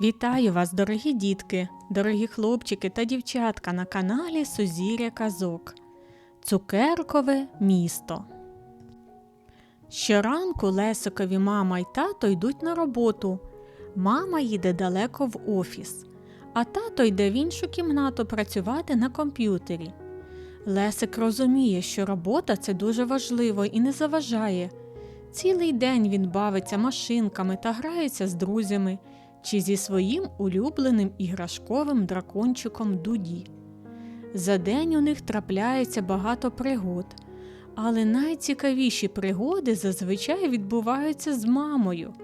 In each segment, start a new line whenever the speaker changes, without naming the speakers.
Вітаю вас, дорогі дітки, дорогі хлопчики та дівчатка на каналі Сузір'я Казок. Цукеркове місто. Щоранку Лесикові мама й тато йдуть на роботу. Мама їде далеко в офіс, а тато йде в іншу кімнату працювати на комп'ютері. Лесик розуміє, що робота це дуже важливо і не заважає. Цілий день він бавиться машинками та грається з друзями чи зі своїм улюбленим іграшковим дракончиком Дуді. За день у них трапляється багато пригод, але найцікавіші пригоди зазвичай відбуваються з мамою.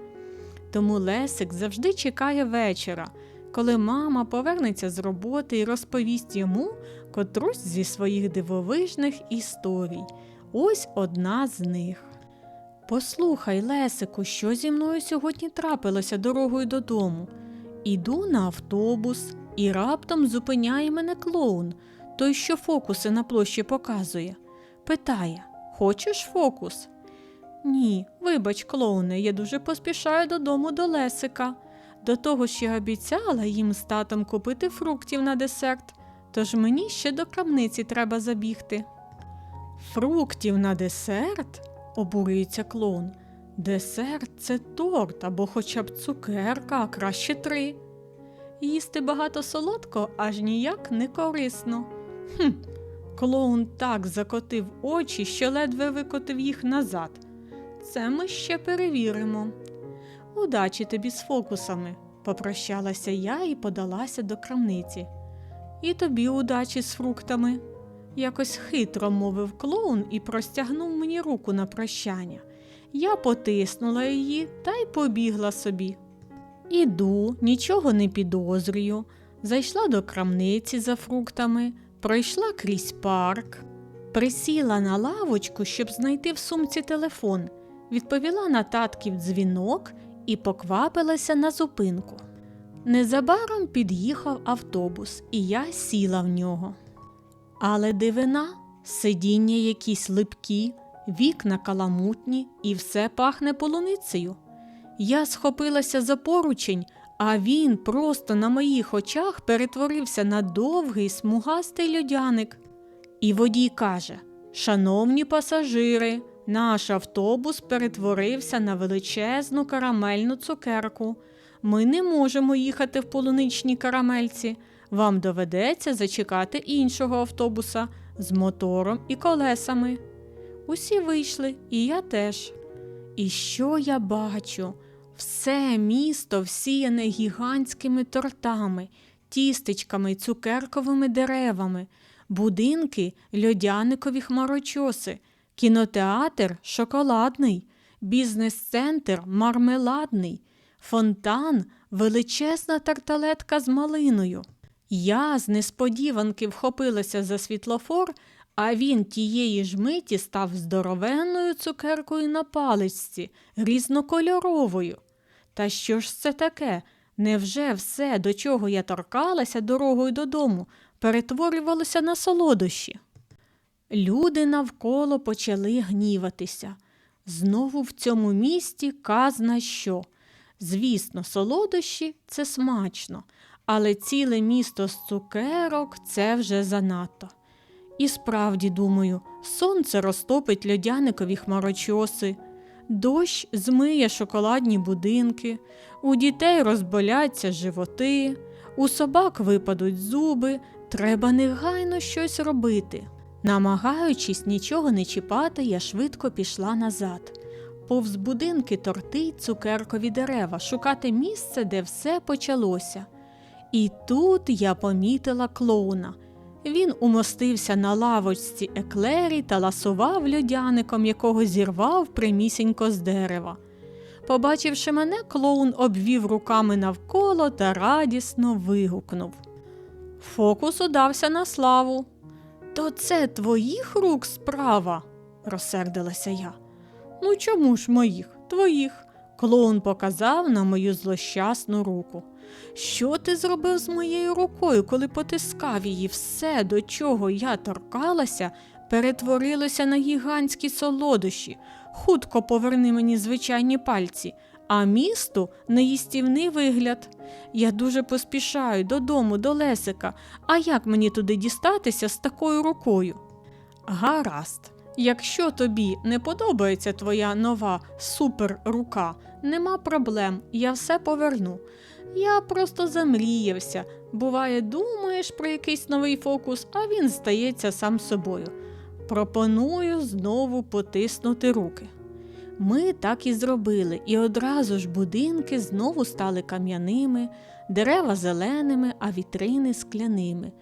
Тому Лесик завжди чекає вечора, коли мама повернеться з роботи і розповість йому котрусь зі своїх дивовижних історій. Ось одна з них. Послухай, Лесику, що зі мною сьогодні трапилося дорогою додому. Іду на автобус і раптом зупиняє мене клоун, той, що фокуси на площі показує. Питає: Хочеш фокус? Ні, вибач, клоуне, я дуже поспішаю додому до Лесика. До того ж я обіцяла їм з татом купити фруктів на десерт, тож мені ще до крамниці треба забігти. Фруктів на десерт? Обурюється клоун. Десерт це торт або хоча б цукерка, а краще три. Їсти багато солодко аж ніяк не корисно. Хм, клоун так закотив очі, що ледве викотив їх назад. Це ми ще перевіримо. Удачі тобі з фокусами, попрощалася я і подалася до крамниці. І тобі удачі з фруктами. Якось хитро мовив клоун і простягнув мені руку на прощання. Я потиснула її та й побігла собі. Іду, нічого не підозрюю. Зайшла до крамниці за фруктами, пройшла крізь парк, присіла на лавочку, щоб знайти в сумці телефон, відповіла на татків дзвінок і поквапилася на зупинку. Незабаром під'їхав автобус, і я сіла в нього. Але дивина, сидіння якісь липкі, вікна каламутні і все пахне полуницею. Я схопилася за поручень, а він просто на моїх очах перетворився на довгий смугастий льодяник. І водій каже: Шановні пасажири, наш автобус перетворився на величезну карамельну цукерку. Ми не можемо їхати в полуничній карамельці. Вам доведеться зачекати іншого автобуса з мотором і колесами. Усі вийшли, і я теж. І що я бачу? Все місто всіяне гігантськими тортами, тістечками й цукерковими деревами, будинки льодяникові хмарочоси, кінотеатр шоколадний, бізнес-центр мармеладний, фонтан величезна тарталетка з малиною. Я з несподіванки вхопилася за світлофор, а він тієї ж миті став здоровенною цукеркою на паличці, різнокольоровою. Та що ж це таке? Невже все, до чого я торкалася дорогою додому, перетворювалося на солодощі? Люди навколо почали гніватися. Знову в цьому місті казна що. Звісно, солодощі це смачно, але ціле місто з цукерок це вже занадто. І справді, думаю, сонце розтопить льодяникові хмарочоси, дощ змиє шоколадні будинки, у дітей розболяться животи, у собак випадуть зуби, треба негайно щось робити. Намагаючись нічого не чіпати, я швидко пішла назад. Повз будинки торти цукеркові дерева, шукати місце, де все почалося. І тут я помітила клоуна. Він умостився на лавочці еклері та ласував льодяником, якого зірвав примісінько з дерева. Побачивши мене, клоун обвів руками навколо та радісно вигукнув. Фокус удався на славу. То це твоїх рук справа, розсердилася я. Ну чому ж моїх? Твоїх. Клоун показав на мою злощасну руку. Що ти зробив з моєю рукою, коли потискав її? Все, до чого я торкалася, перетворилося на гігантські солодощі. Хутко поверни мені звичайні пальці, а місту неїстівний вигляд. Я дуже поспішаю додому до Лесика. А як мені туди дістатися з такою рукою? Гаразд. Якщо тобі не подобається твоя нова суперрука, нема проблем, я все поверну. Я просто замріявся. Буває, думаєш про якийсь новий фокус, а він стається сам собою. Пропоную знову потиснути руки. Ми так і зробили, і одразу ж будинки знову стали кам'яними, дерева зеленими, а вітрини скляними.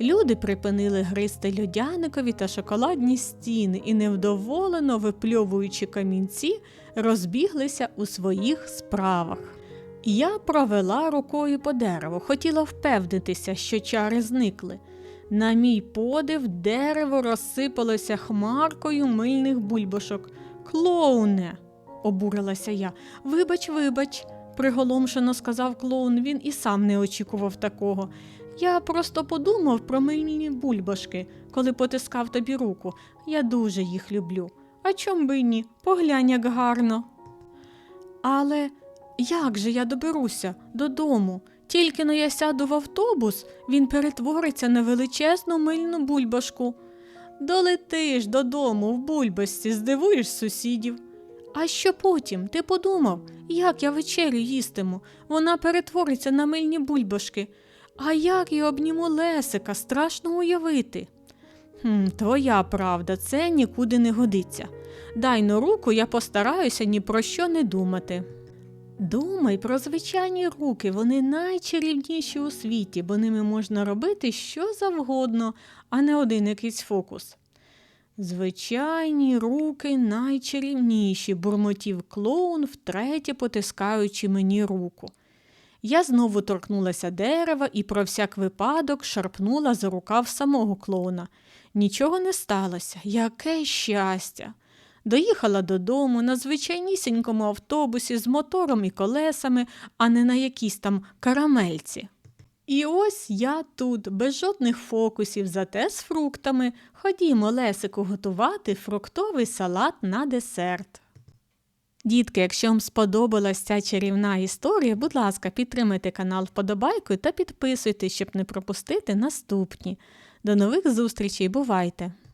Люди припинили гризти льодяникові та шоколадні стіни і, невдоволено випльовуючи камінці, розбіглися у своїх справах. Я провела рукою по дереву, хотіла впевнитися, що чари зникли. На мій подив, дерево розсипалося хмаркою мильних бульбашок. Клоуне, обурилася я. Вибач, вибач, приголомшено сказав клоун, він і сам не очікував такого. Я просто подумав про мильні бульбашки, коли потискав тобі руку. Я дуже їх люблю. А чом би ні? Поглянь, як гарно. Але як же я доберуся додому? Тільки но я сяду в автобус, він перетвориться на величезну мильну бульбашку. Долетиш додому в бульбашці, здивуєш сусідів. А що потім? Ти подумав, як я вечерю їстиму? Вона перетвориться на мильні бульбашки. А як я обніму Лесика, страшно уявити. Хм, твоя правда, це нікуди не годиться. Дай но руку, я постараюся ні про що не думати. Думай про звичайні руки, вони найчарівніші у світі, бо ними можна робити що завгодно, а не один якийсь фокус. Звичайні руки найчарівніші, бурмотів клоун, втретє потискаючи мені руку. Я знову торкнулася дерева і про всяк випадок шарпнула за рукав самого клоуна. Нічого не сталося, яке щастя! Доїхала додому на звичайнісінькому автобусі з мотором і колесами, а не на якійсь там карамельці. І ось я тут, без жодних фокусів, зате з фруктами. Ходімо, Лесику, готувати фруктовий салат на десерт. Дітки, якщо вам сподобалась ця чарівна історія, будь ласка, підтримайте канал вподобайкою та підписуйтесь, щоб не пропустити наступні. До нових зустрічей, бувайте!